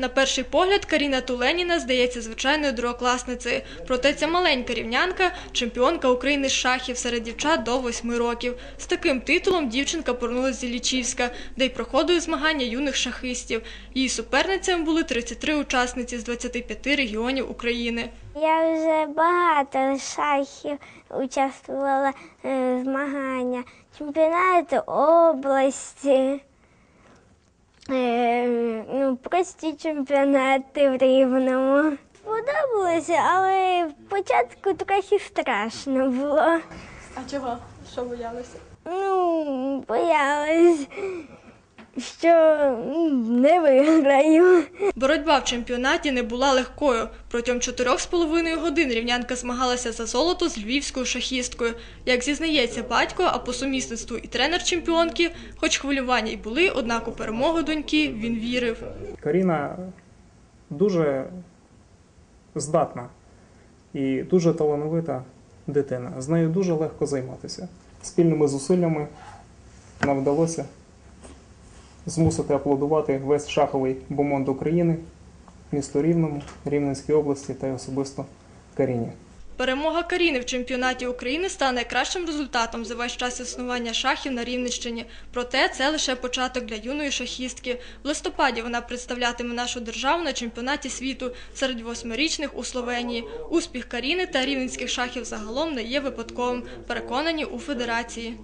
На перший погляд Каріна Туленіна здається звичайною другокласницею. Проте ця маленька рівнянка – чемпіонка України з шахів серед дівчат до 8 років. З таким титулом дівчинка повернулася з Іллічівська, де й проходили змагання юних шахистів. Її суперницями були 33 учасниці з 25 регіонів України. Я вже багато шахів участвувала е, в змагання, чемпіонати області, ну, чемпіонати в Рівному. Подобалося, але спочатку трохи страшно було. А чого? Що боялися? Ну, боялась, що не виграю. Боротьба в чемпіонаті не була легкою. Протягом чотирьох з половиною годин рівнянка змагалася за золото з львівською шахісткою. Як зізнається батько, а по сумісництву і тренер чемпіонки, хоч хвилювання й були, однак у перемогу доньки він вірив. Каріна дуже здатна і дуже талановита дитина. З нею дуже легко займатися. Спільними зусиллями нам вдалося змусити аплодувати весь шаховий бомонд України, місто Рівному, Рівненській області та й особисто Каріні. Перемога Каріни в чемпіонаті України стане найкращим результатом за весь час існування шахів на Рівненщині. Проте це лише початок для юної шахістки. В листопаді вона представлятиме нашу державу на чемпіонаті світу серед восьмирічних у Словенії. Успіх Каріни та рівненських шахів загалом не є випадковим. Переконані у федерації.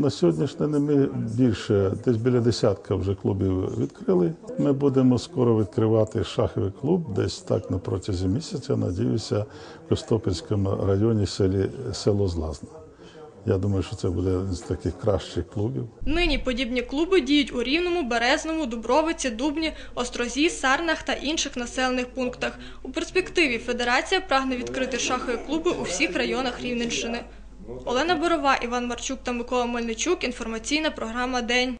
На сьогоднішній день ми більше, десь біля десятка вже клубів відкрили. Ми будемо скоро відкривати шаховий клуб, десь так на протязі місяця, надіюся, в Костопільському районі селі село Злазна. Я думаю, що це буде один з таких кращих клубів. Нині подібні клуби діють у Рівному, Березному, Дубровиці, Дубні, Острозі, Сарнах та інших населених пунктах. У перспективі федерація прагне відкрити шахові клуби у всіх районах Рівненщини. Олена Борова, Іван Марчук та Микола Мельничук. Інформаційна програма День.